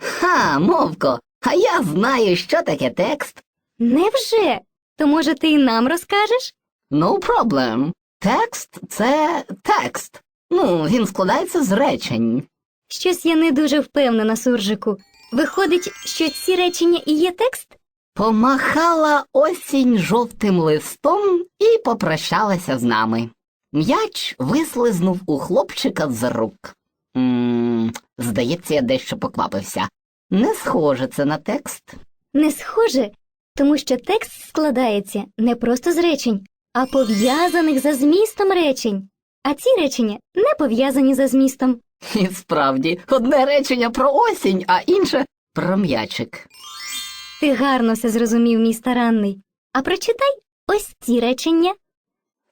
Ха, мовко, а я знаю, що таке текст. Невже? То може ти й нам розкажеш? No problem. Текст це текст. Ну, він складається з речень. Щось я не дуже впевнена, суржику. Виходить, що ці речення і є текст? Помахала осінь жовтим листом і попрощалася з нами. М'яч вислизнув у хлопчика з рук. м здається, я дещо поквапився. Не схоже це на текст. Не схоже, тому що текст складається не просто з речень, а пов'язаних за змістом речень. А ці речення не пов'язані за змістом. І справді, одне речення про осінь, а інше про м'ячик. Ти гарно все зрозумів, мій старанний. А прочитай ось ці речення.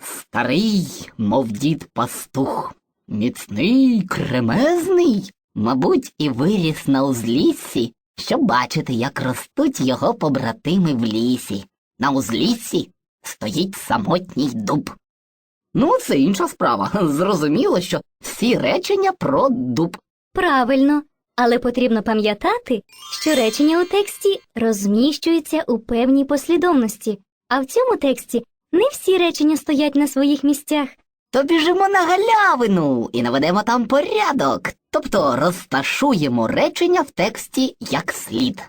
Старий, мов дід пастух, міцний, кремезний, мабуть, і виріс на узліссі, щоб бачити, як ростуть його побратими в лісі. На узліссі стоїть самотній дуб. Ну, це інша справа. Зрозуміло, що всі речення про дуб. Правильно, але потрібно пам'ятати, що речення у тексті розміщуються у певній послідовності, а в цьому тексті не всі речення стоять на своїх місцях. То біжимо на галявину і наведемо там порядок, тобто розташуємо речення в тексті як слід.